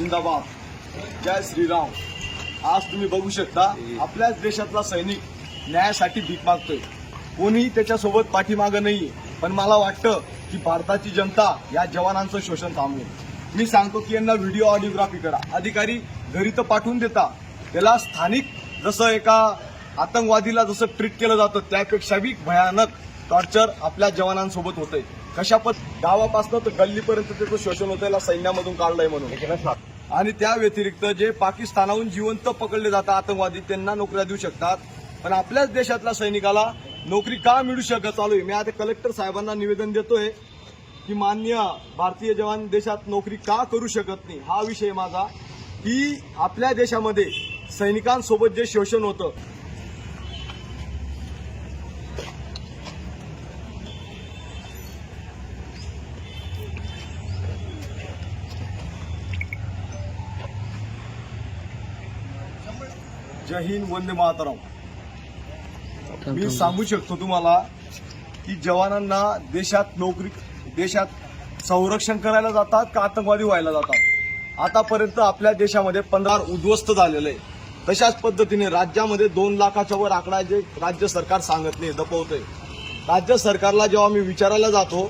जिंदाबाद. जय श्रीराम. आज तुम्ही बघू शकता आपल्याच देशातला सैनिक न्यायासाठी भीक मागतोय. कोणीही त्याच्यासोबत पाठीमागं नाहीये. पण मला वाटतं की भारताची जनता या जवानांचं शोषण थांबवेल. मी सांगतो की यांना व्हिडिओ ऑडिओग्राफी करा. अधिकारी घरी तर पाठवून देता. त्याला स्थानिक जसं एका आतंकवादीला जसं ट्रीट केलं जातं त्यापेक्षा बी भयानक टॉर्चर आपल्या जवानांसोबत होतंय. कशा पद गावापासून तर गल्लीपर्यंत त्याचं शोषण होतंय याला सैन्यामधून काढलंय म्हणून. आणि त्या व्यतिरिक्त जे पाकिस्तानाहून जिवंत पकडले जातात आतंकवादी त्यांना नोकऱ्या देऊ शकतात. पण आपल्याच देशातल्या सैनिकाला नोकरी का मिळू शकत चालू आहे? मी आता कलेक्टर साहेबांना निवेदन देतोय की मान्य भारतीय जवान देशात नोकरी का करू शकत नाही? हा विषय माझा. की आपल्या देशामध्ये सैनिकांसोबत जे शोषण होतं जय हिंद वंदे मातरम. मी सांगू शकतो तुम्हाला की जवानांना देशात नोकरी देशात संरक्षण करायला जातात का आतंकवादी व्हायला जातात? आतापर्यंत आपल्या देशामध्ये पंधरा उद्ध्वस्त झालेलं आहे तशाच पद्धतीने राज्यामध्ये दोन लाखाच्या वर आकडा जे राज्य सरकार सांगत नाही दपवतंय राज्य सरकारला जेव्हा मी विचारायला जातो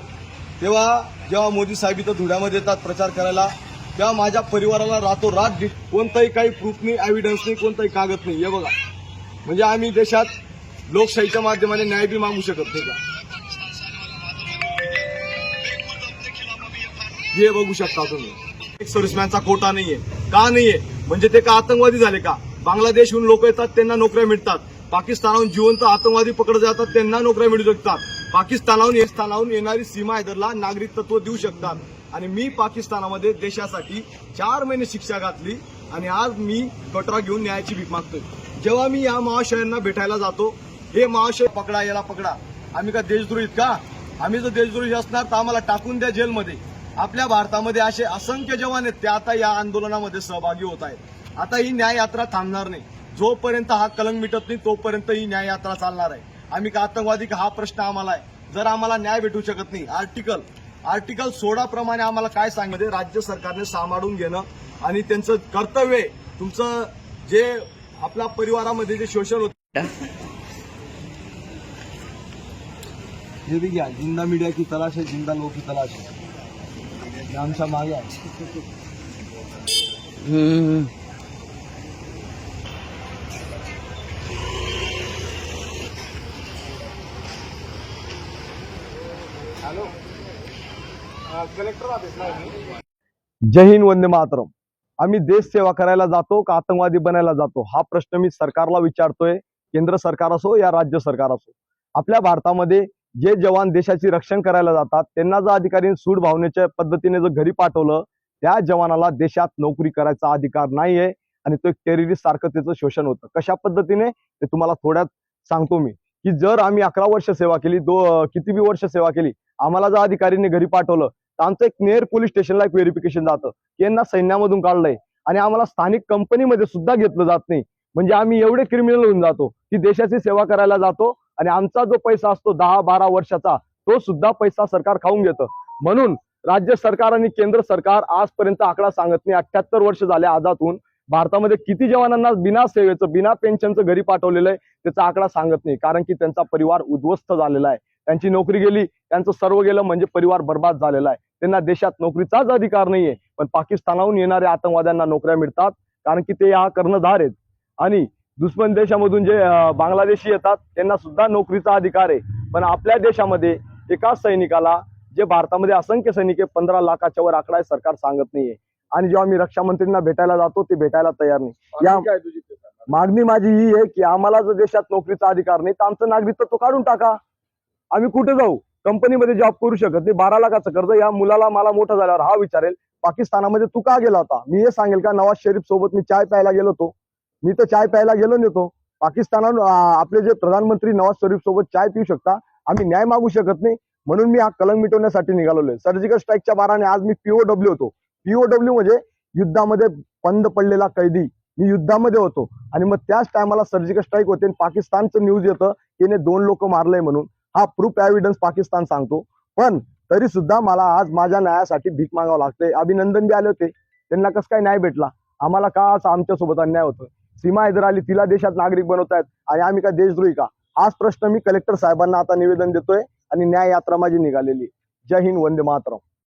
तेव्हा जेव्हा मोदी साहेब इथं धुळ्यामध्ये येतात प्रचार करायला त्या माझ्या परिवाराला रातो रात कोणताही काही प्रूफ नाही एव्हिडन्स नाही कोणताही कागद नाही. हे बघा. म्हणजे आम्ही देशात लोकशाहीच्या माध्यमाने न्याय बी मागू शकत नाही का? हे बघू शकता तुम्ही. एक सर्व्हिसमॅनचा कोटा नाहीये. का नाहीये? म्हणजे ते का आतंकवादी झाले का? बांगलादेशहून लोक येतात त्यांना नोकऱ्या मिळतात. पाकिस्तानाहून जिवंत आतंकवादी पकडले जातात त्यांना नोकऱ्या मिळू शकतात. पाकिस्तानाहून स्थानाहून येणारी सीमा हैदरला नागरिकत्व देऊ शकतात. आणि मी पाकिस्तानामध्ये देशासाठी चार महिने शिक्षा घातली आणि आज मी कटरा घेऊन न्यायाची भीक मागतोय. जेव्हा मी या महाशयांना भेटायला जातो हे महाशय पकडा याला पकडा. आम्ही का देशद्रोहीत का? आम्ही जर देशद्रोही असणार तर आम्हाला टाकून द्या जेलमध्ये. आपल्या भारतामध्ये असे असंख्य जवान आहेत ते आता या आंदोलनामध्ये सहभागी होत आहेत. आता ही न्याय यात्रा थांबणार नाही. जोपर्यंत हा कलंक मिटत नाही तोपर्यंत ही न्याय यात्रा चालणार आहे. आम्ही का आतंकवादी का? हा प्रश्न आम्हाला आहे. जर आम्हाला न्याय भेटू शकत नाही आर्टिकल आर्टिकल सोळा प्रमाणे आम्हाला काय सांगितले राज्य सरकारने सांभाळून घेणं आणि त्यांचं कर्तव्य. तुमचं जे आपल्या परिवारामध्ये जे शोषण होतं. हे बी घ्या जिंदा मीडिया की तलाश आहे जिंदा लोक की तलाश आहे. आमच्या मागे आहे. कलेक्टर ऑफिसला जय हिंद वंदे मातरम. आम्ही देश सेवा करायला जातो का आतंकवादी बनायला जातो? हा प्रश्न मी सरकारला विचारतोय. केंद्र सरकार असो या राज्य सरकार असो. आपल्या भारतामध्ये जे जवान देशाची रक्षण करायला जातात त्यांना जर अधिकारी सूड भावनेच्या पद्धतीने जर घरी पाठवलं त्या जवानाला देशात नोकरी करायचा अधिकार नाहीये आणि तो एक टेररिस्ट सारखं त्याचं शोषण होतं. कशा पद्धतीने? ते तुम्हाला थोड्यात सांगतो मी. की जर आम्ही अकरा वर्ष सेवा केली दो किती बी वर्ष सेवा केली आम्हाला जर अधिकारीने घरी पाठवलं आमचं एक नेर पोलीस स्टेशनला एक व्हेरिफिकेशन जातं की यांना सैन्यामधून काढलंय. आणि आम्हाला स्थानिक कंपनीमध्ये सुद्धा घेतलं जात नाही. म्हणजे आम्ही एवढे क्रिमिनल होऊन जातो की देशाची सेवा करायला जातो आणि आमचा जो पैसा असतो दहा बारा वर्षाचा तो सुद्धा पैसा सरकार खाऊन घेतं. म्हणून राज्य सरकार आणि केंद्र सरकार आजपर्यंत आकडा सांगत नाही. अठ्याहत्तर वर्ष झाले आजातून भारतामध्ये किती जवानांना बिना सेवेचं बिना पेन्शनचं घरी पाठवलेलं आहे त्याचा आकडा सांगत नाही. कारण की त्यांचा परिवार उद्ध्वस्त झालेला आहे. त्यांची नोकरी गेली त्यांचं सर्व गेलं म्हणजे परिवार बर्बाद झालेला आहे. त्यांना देशात नोकरीचाच अधिकार नाहीये. पण पाकिस्तानाहून येणाऱ्या आतंकवाद्यांना नोकऱ्या मिळतात. कारण की ते हा कर्णधार आहेत. आणि दुश्मन देशामधून जे बांगलादेशी येतात त्यांना सुद्धा नोकरीचा अधिकार आहे. पण आपल्या देशामध्ये एका सैनिकाला जे भारतामध्ये असंख्य सैनिक आहे पंधरा लाखाच्या वर आकडा आहे सरकार सांगत नाहीये. आणि जेव्हा मी रक्षा मंत्रींना भेटायला जातो ते भेटायला तयार नाही. या मागणी माझी ही आहे की आम्हाला जर देशात नोकरीचा अधिकार नाही तर आमचं नागरिकत्व तो काढून टाका. आम्ही कुठे जाऊ? कंपनीमध्ये जॉब करू शकत नाही. बारा लाखाचं कर्ज या मुलाला मला मोठं झाल्यावर हा विचारेल पाकिस्तानामध्ये तू का गेला होता? मी हे सांगेल का? नवाज शरीफ सोबत मी चाय प्यायला गेलो होतो. मी तर चाय प्यायला गेलो नव्हतो. पाकिस्तानात आपले जे प्रधानमंत्री नवाज शरीफ सोबत चाय पिऊ शकता आम्ही न्याय मागू शकत नाही. म्हणून मी हा कलंक मिटवण्यासाठी निघालोय सर्जिकल स्ट्राईकच्या बाराने आज मी पीओडब्ल्यू होतो. पीओडब्ल्यू म्हणजे युद्धामध्ये बंद पडलेला कैदी. मी युद्धामध्ये होतो. आणि मग त्याच टायमाला सर्जिकल स्ट्राईक होते आणि पाकिस्तानचं न्यूज येतं की याने दोन लोक मारलंय म्हणून. हा प्रूफ एव्हिडन्स पाकिस्तान सांगतो. पण तरी सुद्धा मला आज माझ्या न्यायासाठी भीक मागावं लागते अभिनंदन बी आले होते. त्यांना कसं काय न्याय भेटला? आम्हाला का असं आमच्यासोबत अन्याय होतो सीमा इधर आली तिला देशात नागरिक बनवतायत आणि आम्ही काय देशद्रोही का? हाच प्रश्न मी कलेक्टर साहेबांना आता निवेदन देतोय आणि न्याय यात्रा माझी निघालेली जय हिंद वंदे मातरम.